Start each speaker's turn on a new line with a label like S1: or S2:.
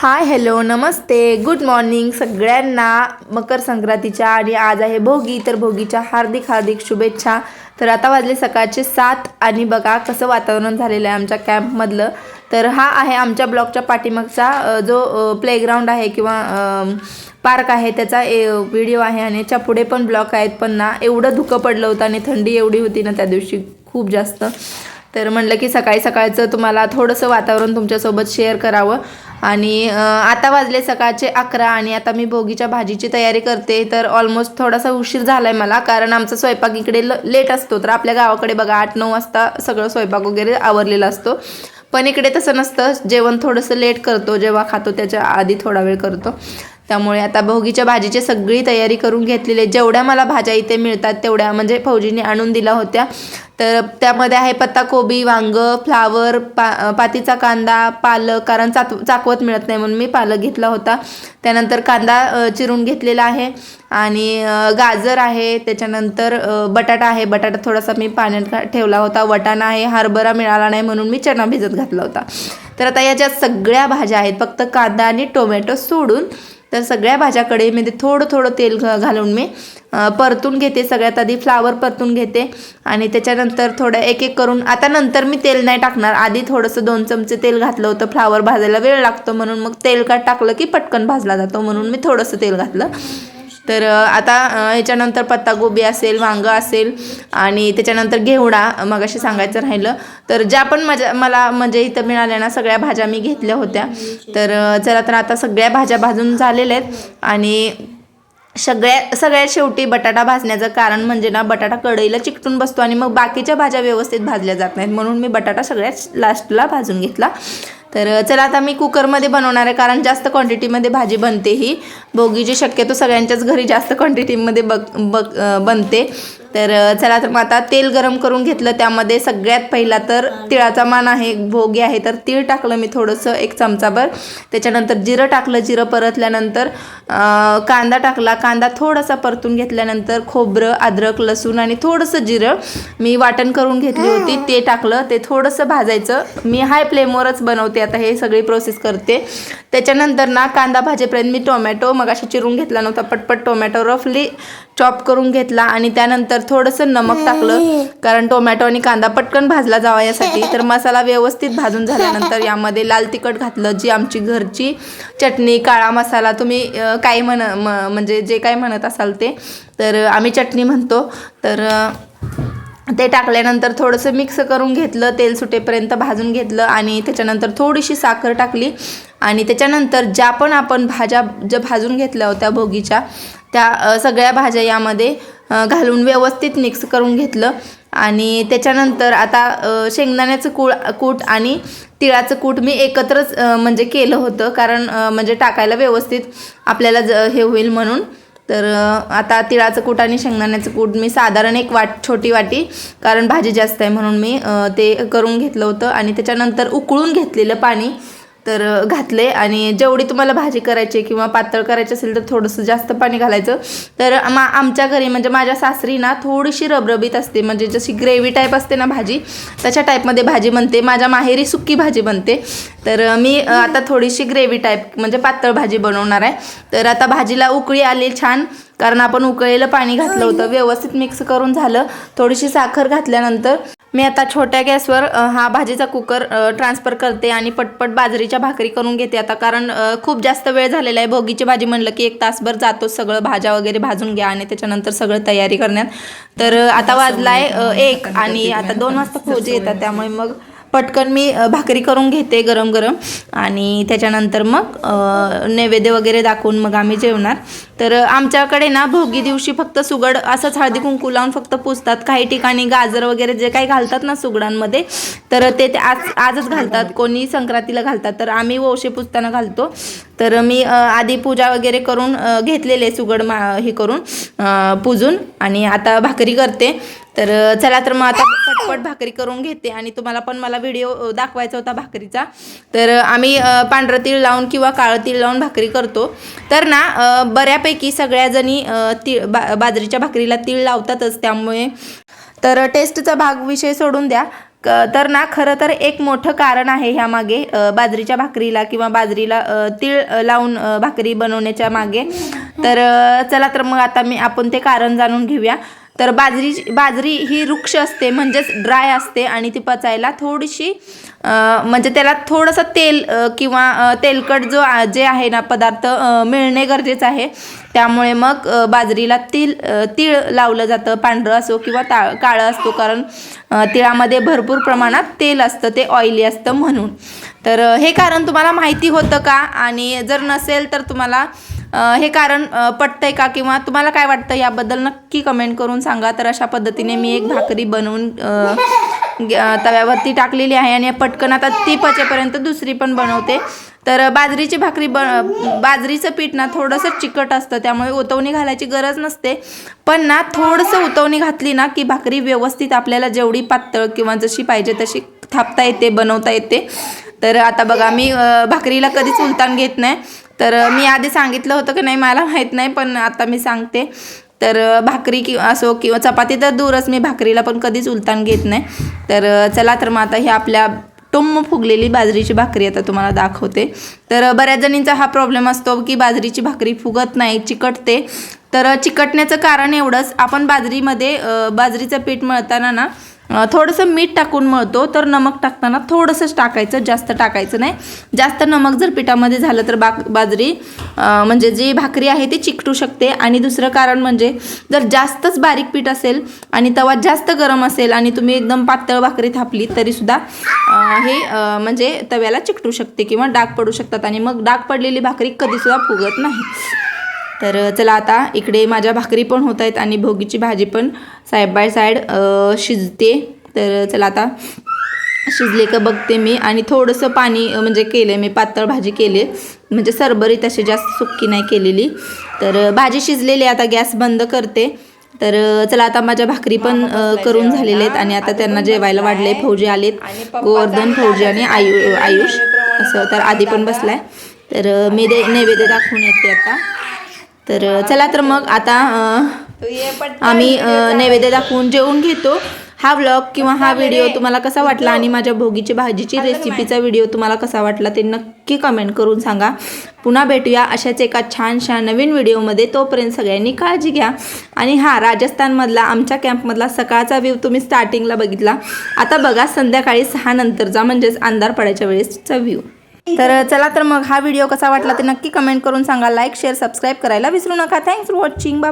S1: हाय hello नमस्ते. Good morning सगळ्यांना. मकर संक्रांतीच्या आणि आज आहे भोगी. तर भोगीच्या हार्दिक हार्दिक शुभेच्छा. तर आता वाजले सकाळचे सात आणि बघा कसं वातावरण झालेलं आहे आमच्या कॅम्पमधलं. तर हा आहे आमच्या ब्लॉकच्या पाठीमागचा जो प्लेग्राऊंड आहे किंवा पार्क आहे त्याचा ए व्हिडिओ आहे आणि याच्यापुढे पण ब्लॉक आहेत. पण ना एवढं धुकं पडलं होतं आणि थंडी एवढी होती ना त्या दिवशी खूप जास्त. तर म्हणलं की सकाळी सकाळचं तुम्हाला थोडंसं वातावरण तुमच्यासोबत शेअर करावं. आणि आता वाजले सकाळचे अकरा आणि आता मी बोगीच्या भाजीची तयारी करते तर ऑलमोस्ट थोडासा उशीर झाला आहे मला कारण आमचा स्वयंपाक इकडे ल लेट असतो तर आपल्या गावाकडे बघा आठ नऊ वाजता सगळं स्वयंपाक वगैरे आवरलेला असतो. पण इकडे तसं नसतं जेवण थोडंसं लेट करतो जेव्हा खातो त्याच्या आधी थोडा वेळ करतो. त्यामुळे आता भोगीच्या भाजीची सगळी तयारी करून घेतलेली आहे. जेवढ्या मला भाज्या इथे मिळतात तेवढ्या म्हणजे फौजीने आणून दिल्या होत्या. तर त्यामध्ये आहे पत्ताकोबी वांग फ्लावर पा पातीचा कांदा पालक कारण चात चाकवत मिळत नाही म्हणून मी पालक घेतला होता. त्यानंतर कांदा चिरून घेतलेला आहे. आणि गाजर आहे. त्याच्यानंतर बटाटा आहे. बटाटा थोडासा मी पाण्यात ठेवला होता. वटाणा आहे. हरभरा मिळाला नाही म्हणून मी चणा भिजत घातला होता. तर आता याच्यात सगळ्या भाज्या आहेत फक्त कांदा आणि टोमॅटो सोडून तर सगळ्या भाज्याकडे कढईमध्ये थोडं थोडं तेल घालून मी परतून घेते सगळ्यात आधी फ्लावर परतून घेते आणि त्याच्यानंतर थोडं एक एक करून आता नंतर मी तेल नाही टाकणार. आधी थोडंसं दोन चमचे तेल घातलं होतं फ्लावर भाजायला वेळ लागतो म्हणून मग तेल का टाकलं की पटकन भाजला जातो म्हणून मी थोडंसं तेल घातलं. तर आता ह्याच्यानंतर पत्तागोबी असेल वांगं असेल आणि त्याच्यानंतर घेवडा मगाशी सांगायचं राहिलं. तर ज्या पण माझ्या मला म्हणजे इथं मिळाल्या ना सगळ्या भाज्या मी घेतल्या होत्या. तर जरा चला तर आता सगळ्या भाज्या भाजून झालेल्या आहेत आणि सगळ्या सगळ्यात शेवटी बटाटा भाजण्याचं कारण म्हणजे ना बटाटा कढईला चिकटून बसतो आणि मग बाकीच्या भाज्या व्यवस्थित भाजल्या जात नाहीत. म्हणून मी बटाटा सगळ्यात लास्टला भाजून घेतला. तर चला आता मी कुकरमध्ये बनवणार आहे कारण जास्त क्वांटिटीमध्ये भाजी बनते ही. भोगीची शक्यतो सगळ्यांच्याच घरी जास्त क्वांटिटीमध्ये बक बक बनते. तर चला तर मग आता तेल गरम करून घेतलं. त्यामध्ये सगळ्यात पहिला तर तिळाचा मान आहे भोगी आहे. तर तीळ टाकलं मी थोडंसं एक चमचाभर. त्याच्यानंतर जिरं टाकलं जिरं परतल्यानंतर कांदा टाकला. कांदा थोडासा परतून घेतल्यानंतर खोबरं अद्रक लसूण आणि थोडंसं जिरं मी वाटण करून घेतली होती. ते टाकलं. ते थोडंसं भाजायचं. मी हाय फ्लेमवरच बनवते. आता हे सगळी प्रोसेस करते. त्याच्यानंतर ना कांदा भाजेपर्यंत मी टोमॅटो मगाशी चिरून घेतला नव्हता. पटपट टोमॅटो रफली चॉप करून घेतला आणि त्यानंतर थोडंसं नमक टाकलं. कारण टोमॅटो आणि कांदा पटकन भाजला जावा यासाठी. तर मसाला व्यवस्थित भाजून झाल्यानंतर यामध्ये लाल तिखट घातलं जी आमची घरची चटणी काळा मसाला तुम्ही काही म्हण म्हणजे जे काही म्हणत असाल ते. तर आम्ही चटणी म्हणतो. तर ते टाकल्यानंतर थोडंसं मिक्स करून घेतलं तेल सुटेपर्यंत भाजून घेतलं आणि त्याच्यानंतर थोडीशी साखर टाकली. आणि त्याच्यानंतर ज्या पण आपण भाज्या ज्या भाजून घेतल्या होत्या भोगीच्या त्या सगळ्या भाज्या यामध्ये घालून व्यवस्थित मिक्स करून घेतलं. आणि त्याच्यानंतर आता शेंगदाण्याचं कूळ कूट आणि तिळाचं कूट मी एकत्रच म्हणजे केलं होतं. कारण म्हणजे टाकायला व्यवस्थित आपल्याला ज हे होईल म्हणून. तर आता तिळाचं कूट आणि शेंगदाण्याचं कूट मी साधारण एक वाट छोटी वाटी कारण भाजी जास्त आहे म्हणून मी ते करून घेतलं होतं. आणि त्याच्यानंतर उकळून घेतलेलं पाणी तर घातले आणि जेवढी तुम्हाला भाजी करायची आहे किंवा पातळ करायची असेल तर थोडंसं जास्त पाणी घालायचं. तर मा आमच्या घरी म्हणजे माझ्या सासरी ना थोडीशी रबरबीत असते. म्हणजे जशी ग्रेव्ही टाईप असते ना भाजी तशा टाईपमध्ये भाजी बनते. माझ्या माहेरी सुक्की भाजी बनते. तर मी आता थोडीशी ग्रेव्ही टाईप म्हणजे पातळ भाजी बनवणार आहे. तर आता भाजीला उकळी आली छान. कारण आपण उकळलेलं पाणी घातलं होतं. व्यवस्थित मिक्स करून झालं. थोडीशी साखर घातल्यानंतर मी आता छोट्या गॅसवर हा भाजीचा कुकर ट्रान्सफर करते आणि पटपट बाजरीच्या भाकरी करून घेते आता. कारण खूप जास्त वेळ झालेला आहे. भोगीची भाजी म्हणलं की एक तासभर जातो सगळं. भाज्या वगैरे भाजून घ्या आणि त्याच्यानंतर सगळं तयारी करण्यात. तर आता वाजलाय अ, एक आणि आता दोन वाजता फौजी येतात. त्यामुळे मग पटकन मी भाकरी करून घेते गरम गरम आणि त्याच्यानंतर मग नैवेद्य वगैरे दाखवून मग आम्ही जेवणार. तर आमच्याकडे ना भोगी दिवशी फक्त सुगड असंच हळदी कुंकू लावून फक्त पुजतात काही ठिकाणी गाजर वगैरे जे काही घालतात ना सुगडांमध्ये तर ते ते आज आजच घालतात. कोणी संक्रांतीला घालतात. तर आम्ही ओशे पुजताना घालतो. तर मी आधी पूजा वगैरे करून घेतलेले सुगड मा हे करून पुजून पूजून आणि आता भाकरी करते. तर चला तर मग आता पटपट भाकरी करून घेते आणि तुम्हाला पण मला व्हिडिओ दाखवायचा होता भाकरीचा. तर आम्ही पांढरा पांढरं तीळ लावून किंवा काळं तीळ लावून भाकरी करतो. तर ना बऱ्यापैकी बऱ्यापैकी सगळ्याजणी अ, तीळ बा बाजरीच्या भाकरीला तीळ लावतातच त्यामुळे. तर टेस्टचा भाग विषय सोडून द्या. क तर ना खरं तर एक मोठं कारण आहे ह्यामागे मागे बाजरीच्या भाकरीला किंवा बाजरीला तीळ लावून भाकरी बनवण्याच्या मागे. तर चला तर मग आता मी आपण ते कारण जाणून घेऊया. तर बाजरी बाजरी ही वृक्ष असते म्हणजेच ड्राय असते आणि ती पचायला थोडीशी म्हणजे त्याला थोडंसं तेल किंवा तेलकट जो जे आहे ना पदार्थ मिळणे गरजेचं आहे. त्यामुळे मग बाजरीला तिळ तीळ लावलं जातं पांढरं असो किंवा ता काळं असतो कारण तिळामध्ये भरपूर प्रमाणात तेल असतं ते ऑइली असतं म्हणून. तर हे कारण तुम्हाला माहिती होतं का? आणि जर नसेल तर तुम्हाला हे कारण पटतंय का किंवा तुम्हाला काय वाटतं याबद्दल नक्की कमेंट करून सांगा. तर अशा पद्धतीने मी एक भाकरी बनवून ग- तव्यावरती टाकलेली आहे आणि पटकन आता ती पचेपर्यंत दुसरी पण बनवते. तर बाजरीची भाकरी ब बाजरीचं पीठ ना थोडंसं चिकट असतं त्यामुळे उतवणी घालायची गरज नसते. पण ना थोडंसं उतवणी घातली ना की भाकरी व्यवस्थित आपल्याला जेवढी पातळ किंवा जशी पाहिजे तशी थापता येते बनवता येते. तर आता बघा मी भाकरीला कधीच उलतान घेत नाही. तर मी आधी सांगितलं होतं की नाही मला माहीत नाही पण आता मी सांगते. तर भाकरी किंवा असो किंवा चपाती तर दूरच मी भाकरीला पण कधीच उलतान घेत नाही. तर चला तर मग आता ही आपल्या टुम्म फुगलेली बाजरीची भाकरी आता तुम्हाला दाखवते. तर बऱ्याच जणींचा हा प्रॉब्लेम असतो की बाजरीची भाकरी फुगत नाही चिकटते. तर चिकटण्याचं कारण एवढंच आपण बाजरीमध्ये बाजरीचं पीठ मळताना ना थोडंसं मीठ टाकून मळतो तर नमक टाकताना थोडंसंच टाकायचं जास्त टाकायचं नाही. जास्त नमक जर पिठामध्ये झालं तर बा बाजरी म्हणजे जी भाकरी आहे ती चिकटू शकते. आणि दुसरं कारण म्हणजे जर जास्तच बारीक पीठ असेल आणि तवा जास्त गरम असेल आणि तुम्ही एकदम पातळ भाकरी थापली तरीसुद्धा हे म्हणजे तव्याला चिकटू शकते किंवा डाग पडू शकतात. आणि मग डाग पडलेली भाकरी कधीसुद्धा फुगत नाही. तर चला आता इकडे माझ्या भाकरी पण होत आहेत आणि भोगीची भाजी पण साईड बाय साईड शिजते. तर चला आता शिजले का बघते मी. आणि थोडंसं पाणी म्हणजे केले मी पातळ भाजी केली म्हणजे सरबरीत अशी जास्त सुक्की नाही केलेली. तर भाजी शिजलेली आता गॅस बंद करते. तर चला आता माझ्या भाकरी पण करून झालेल्या आहेत आणि आता त्यांना जेवायला वाढले फौजी आलेत. गोवर्धन फौजी आणि आयु आयुष. असं तर आधी पण बसलाय. तर मी दे नैवेद्य दाखवून येते आता. तर चला तर मग आता आम्ही नैवेद्य दाखवून जेवून घेतो? हा व्लॉग किंवा हा व्हिडिओ तुम्हाला कसा वाटला आणि माझ्या भोगीची भाजीची रेसिपीचा व्हिडिओ तुम्हाला कसा वाटला ते नक्की कमेंट करून सांगा. पुन्हा भेटूया अशाच एका छानशा नवीन व्हिडिओमध्ये तोपर्यंत सगळ्यांनी काळजी घ्या. आणि हा राजस्थानमधला आमच्या कॅम्पमधला सकाळचा व्ह्यू तुम्ही स्टार्टिंगला बघितला. आता बघा संध्याकाळी सहा नंतरचा म्हणजेच अंधार पडायच्या वेळेसचा व्ह्यू तर चला तर मग हा व्हिडिओ कसा वाटला ते नक्की कमेंट करून सांगा. लाईक शेअर सबस्क्राईब करायला विसरू नका. Thanks for watching bye